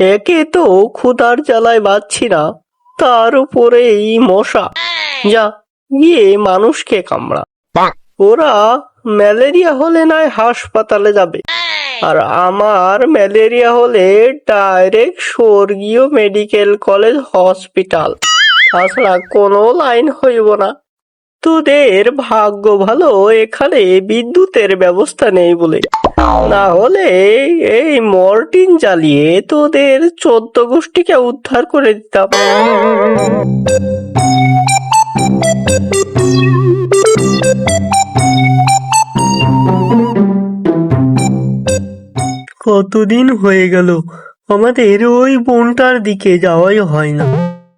একে তো ক্ষুধার জ্বালায় বাঁচছি না তার উপরে এই মশা। যা গিয়ে মানুষকে কামড়া। ওরা ম্যালেরিয়া হলে নয় হাসপাতালে যাবে। আর আমার ম্যালেরিয়া হলে ডাইরেক্ট স্বর্গীয় মেডিকেল কলেজ হসপিটাল। তাছাড়া কোনো লাইন হইব না। তোদের ভাগ্য ভালো, এখানে বিদ্যুতের ব্যবস্থা নেই বলে। না হলে এই মর্টিন জ্বালিয়ে তোদের চোদ্দ গোষ্ঠীকে উদ্ধার করে দিতাম। কতদিন হয়ে গেল? আমাদের ওই বোনটার দিকে যাওয়াই হয় না।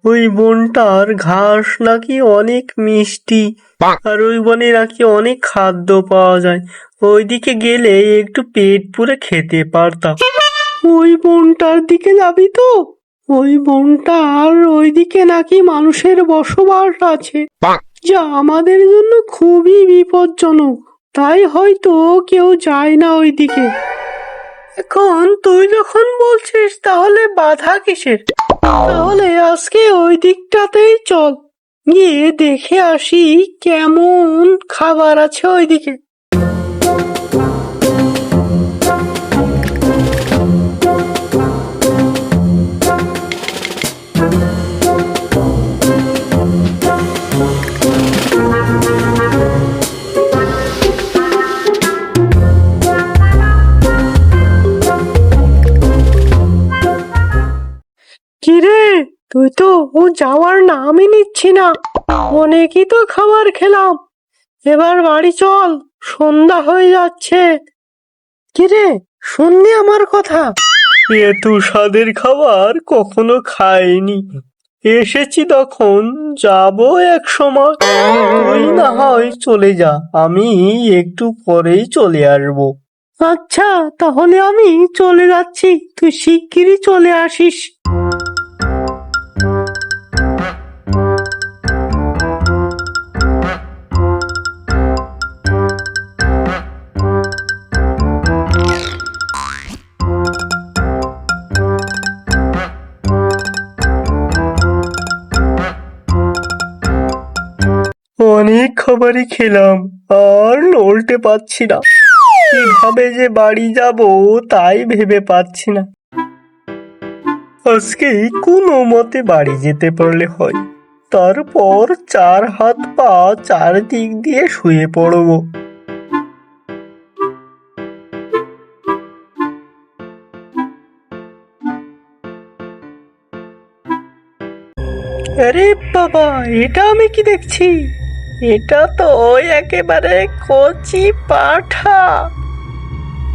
ওই বনটার ঘাস নাকি অনেক মিষ্টি আর ওই বনে নাকি অনেক খাদ্য পাওয়া যায়। ওইদিকে গেলে একটু পেট পুরে খেতে পারতাম। ওই বনটার দিকে যাবি তো? ওই বনটার ওইদিকে নাকি মানুষের বসবাস আছে। যা আমাদের জন্য খুবই বিপজ্জনক। তাই হয়তো কেউ যায় না ওইদিকে। এখন তুই যখন বলছিস তাহলে বাধা কিসের? তাহলে আজকে ওই দিকটাতেই চল। গিয়ে দেখে আসি কেমন খাবার আছে ওইদিকে। কিরে? তুই তো ও যাওয়ার নামই নিচ্ছি না। অনেকই তো খাবার খেলাম। এবার বাড়ি চল সন্ধ্যা হয়ে যাচ্ছে। কিরে শুনলি আমার কথা? এত স্বাদের খাবার কখনো খাইনি। এসেছি তখন যাব এক সময়। তুই না হয় চলে যা আমি একটু পরেই চলে আসব। আচ্ছা তাহলে আমি চলে যাচ্ছি। তুই শিগগিরই চলে আসিস। অনেক খাবারই খেলাম, আর নড়তে পারছি না। কীভাবে যে বাড়ি যাব তাই ভেবে পাচ্ছি না। আজকে কোনো মতে বাড়ি যেতে পারলে হয়, তারপর চার হাত পা চারদিক দিয়ে শুয়ে পড়ব। আরে বাবা, এটা আমি কি দেখছি? এটা তো ওই একেবারে কচি পাঠা।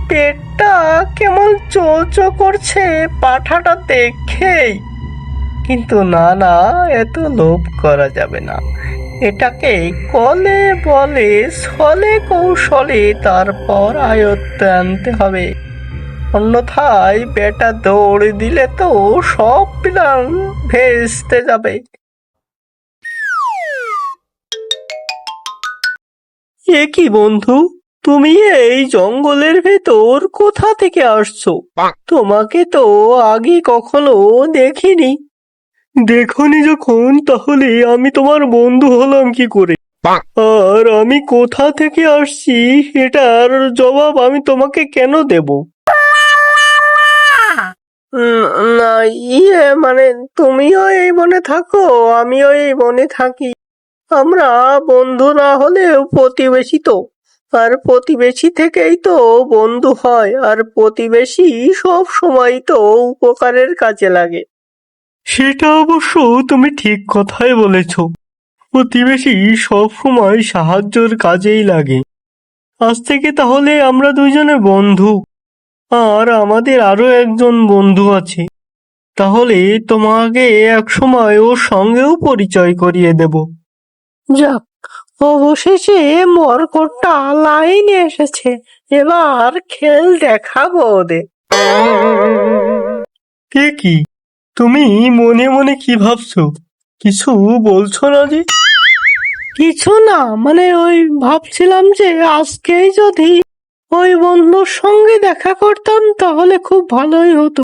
পেটটা কেমন চোচো করছে পাঠাটা দেখেই। কিন্তু না না, এত লোভ করা যাবে না। এটাকে কলে বলে, ছলে কৌশলে তারপর আয়ত্তে আনতে হবে। অন্যথায় বেটা দৌড় দিলে তো সব প্ল্যান ভেস্তে যাবে। এ কি বন্ধু? তুমি এই জঙ্গলের ভেতর কোথা থেকে আসছো? তোমাকে তো আগে কখনো দেখিনি। দেখনি যখন তাহলে আমি তোমার বন্ধু হলাম কি করে? আর আমি কোথা থেকে আসছি এটার জবাব আমি তোমাকে কেন দেব? না ইয়ে মানে তুমিও এই বনে থাকো আমিও এই বনে থাকি। আমরা বন্ধু না হলেও প্রতিবেশী তো। আর প্রতিবেশী থেকেই তো বন্ধু হয়, আর প্রতিবেশী সব সময় তো উপকারের কাজে লাগে। সেটা অবশ্য তুমি ঠিক কথাই বলেছ। প্রতিবেশী সব সময় সাহায্যের কাজেই লাগে। আজ থেকে তাহলে আমরা দুইজনে বন্ধু। আর আমাদের আরও একজন বন্ধু আছে। তাহলে তোমাকে এক সময় ওর সঙ্গেও পরিচয় করিয়ে দেব। যাক অবশেষে মরকটটা লাইনে এসেছে। এবার খেল দেখাবো ওদের। কে কি? তুমি মনে মনে কি ভাবছ? কিছু বলছো না যে? কিছু না মানে ওই ভাবছিলাম যে আজকেই যদি ওই বন্ধুর সঙ্গে দেখা করতাম তাহলে খুব ভালোই হতো।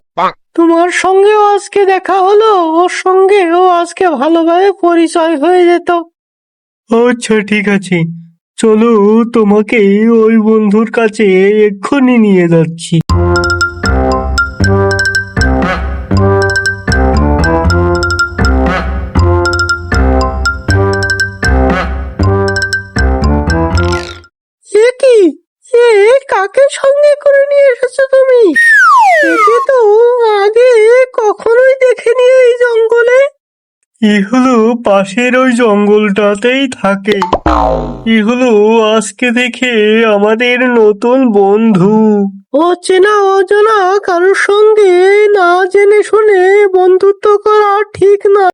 তোমার সঙ্গেও আজকে দেখা হলো ওর সঙ্গেও আজকে ভালোভাবে পরিচয় হয়ে যেত। আচ্ছা ঠিক আছে। চলো তোমাকে ওই বন্ধুর কাছে এক্ষুনি নিয়ে যাচ্ছি। এ হলো পাশের ওই জঙ্গলটাতেই থাকে। এ হলো আজকে থেকে আমাদের নতুন বন্ধু। ও চেনা অজানা কারোর সঙ্গে না জেনে শুনে বন্ধুত্ব করা ঠিক না।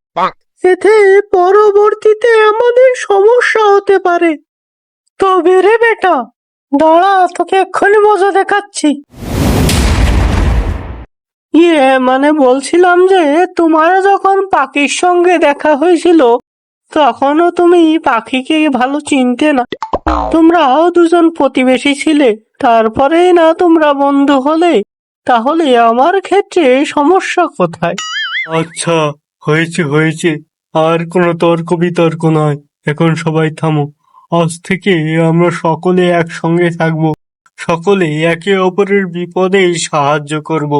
এতে পরবর্তীতে আমাদের সমস্যা হতে পারে। তবে রে বেটা দাঁড়া তোকে এক্ষুনি মজা দেখাচ্ছি। ইয়ে মানে বলছিলাম যে, তোমার যখন পাখির সঙ্গে দেখা হয়েছিল, তখনও তুমি পাখিকে ভালো চিনতে না। তোমরাও দুজন প্রতিবেশী ছিলে, তারপরেই না তোমরা বন্ধু হলে, তাহলে আমার ক্ষেত্রে সমস্যা কোথায়? আচ্ছা হয়েছে হয়েছে। আর কোনো তর্ক বিতর্ক নয়। এখন সবাই থামো। আজ থেকে আমরা সকলে একসঙ্গে থাকব। সকলে একে অপরের বিপদে সাহায্য করব।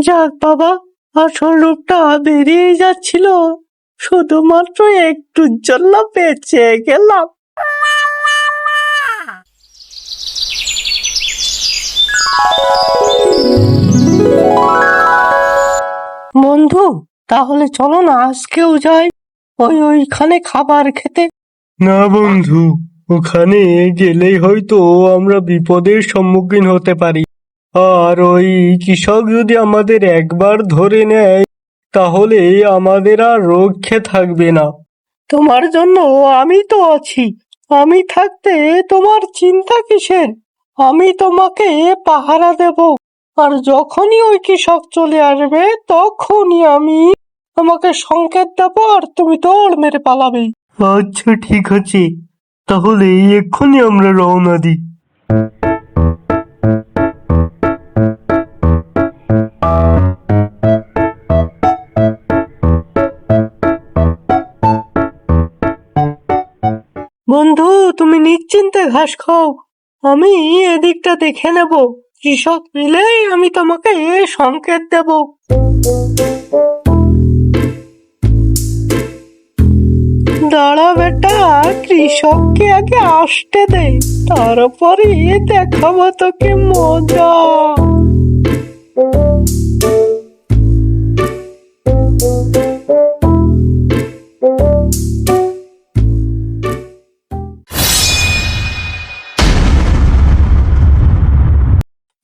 যাক বাবা, আসল রূপটা বেরিয়ে যাচ্ছিল। শুধুমাত্র একটুর জন্য বেঁচে গেলাম। বন্ধু, তাহলে চলো না, আজকেও যাই। ওই ওইখানে খাবার খেতে। না বন্ধু, ওখানে গেলেই হয়তো আমরা বিপদের সম্মুখীন হতে পারি। আর ওই কৃষক যদি আমাদের একবার ধরে নেয় তাহলে আমাদের আর রক্ষে থাকবে না। তোমার জন্য আমি তো আছি। আমি থাকতে তোমার চিন্তা কিসের? আমি তোমাকে পাহারা দেব। আর যখনই ওই কৃষক চলে আসবে তখনই আমি তোমাকে সংকেত দেব আর তুমি দৌড় মেরে পালাবে। আচ্ছা ঠিক আছে। তাহলে এক্ষুনি আমরা রওনা দিই। ঘাস খাও। আমি এদিকটা দেখে নেব। কৃষক পেলেই আমি তোমাকে সংকেত দেব। দাঁড়া বেটা, কৃষককে আগে আসতে দে তারপরে দেখাবো তোকে মজা।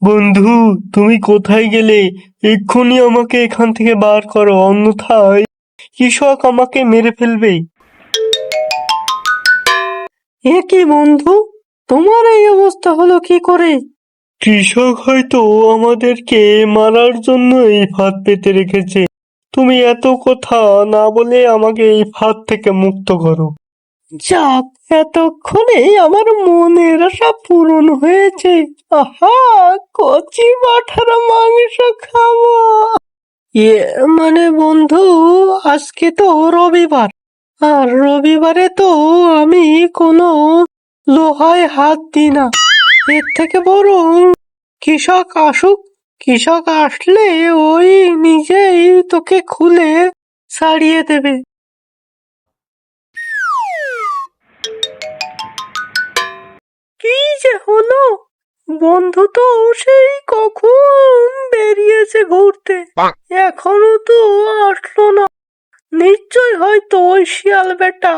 বন্ধু, তুমি কোথায় গেলে? এক্ষুনি আমাকে এখান থেকে বার করো, অন্যথায় কৃষক আমাকে মেরে ফেলবে। এ কি বন্ধু? তোমার এই অবস্থা হলো কি করে? কৃষক হয়তো আমাদেরকে মারার জন্য এই ফাঁদ পেতে রেখেছে। তুমি এত কথা না বলে আমাকে এই ফাঁদ থেকে মুক্ত করো। যাক, এতক্ষণে আমার মনের আশা পূরণ হয়েছে। আহা, কচি পাঠার মাংস খাব। ইয়ে মানে বন্ধু, আজকে তো রবিবার। আর রবিবারে তো আমি কোনো লোহায় হাত দিই না। এর থেকে বরং কৃষক আসুক। কৃষক আসলে ওই নিজেই তোকে খুলে ছাড়িয়ে দেবে। যে হলো? বন্ধু তো সেই কখন বেরিয়েছে ঘুরতে? এখনও তো আসলো না। নিশ্চয় হয়তো ওই শিয়াল বেটা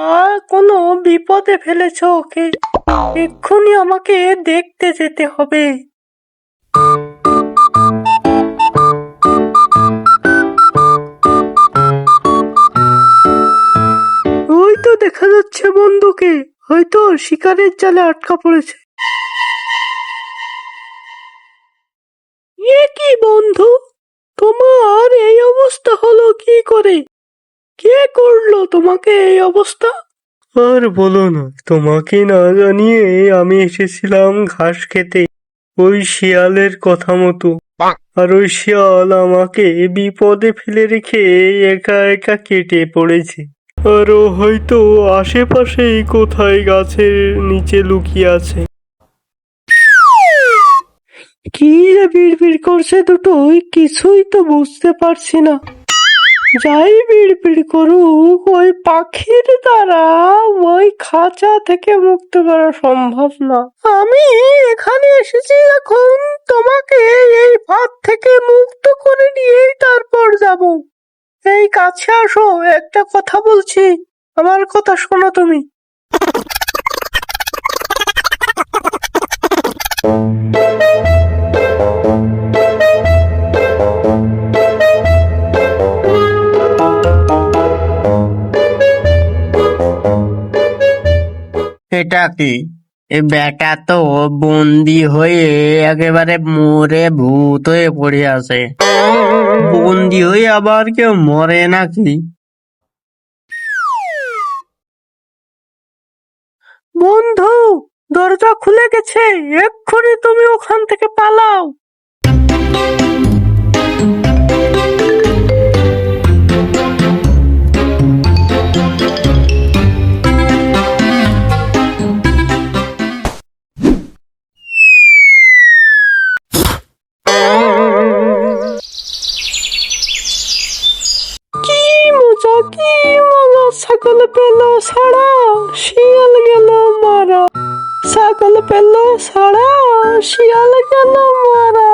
কোনো বিপদে ফেলেছ ওকে। এক্ষুনি আমাকে দেখতে যেতে হবে। ওই তো দেখা যাচ্ছে বন্ধুকে। হয়তো শিকারের জালে আটকা পড়েছে। এ কি বন্ধু? তোমার এই অবস্থা হলো কি করে? কে করল তোমাকে এই অবস্থা? আর বলো না, তোমাকে না জানিয়ে আমি এসেছিলাম ঘাস খেতে। ওই শিয়ালের কথা মতো। আর ওই শিয়াল আমাকে বিপদে ফেলে রেখে একা একা কেটে পড়েছে। আর হয়তো আশেপাশেই কোথায় গাছের নিচে লুকিয়ে আছে। কি রে বিড়বিড় করছে দুটোই কিছুই তো বুঝতে পারছি না। যাই বিড়বিড় করুক, ওই পাখির দ্বারা ওই খাঁচা থেকে মুক্ত করা সম্ভব না। আমি এখানে এসেছি এখন, তোমাকে এই ফাঁদ থেকে মুক্ত করে নিয়েই তারপর যাব। এই কাছে আসো, একটা কথা বলছি। আমার কথা শোনো তুমি। এটা কি এ বেটা তো বন্দি হয়ে একেবারে মরে ভূত হয়ে পড়ে আছে। বন্দি হয়ে আবার কেউ মরে নাকি? বন্ধু, দরজা খুলে গেছে, এক্ষুনি তুমি ওখান থেকে পালাও। সকল পেল সারা শিয়াল গেল মারা। সকল পেল সারা শিয়াল গেল মারা।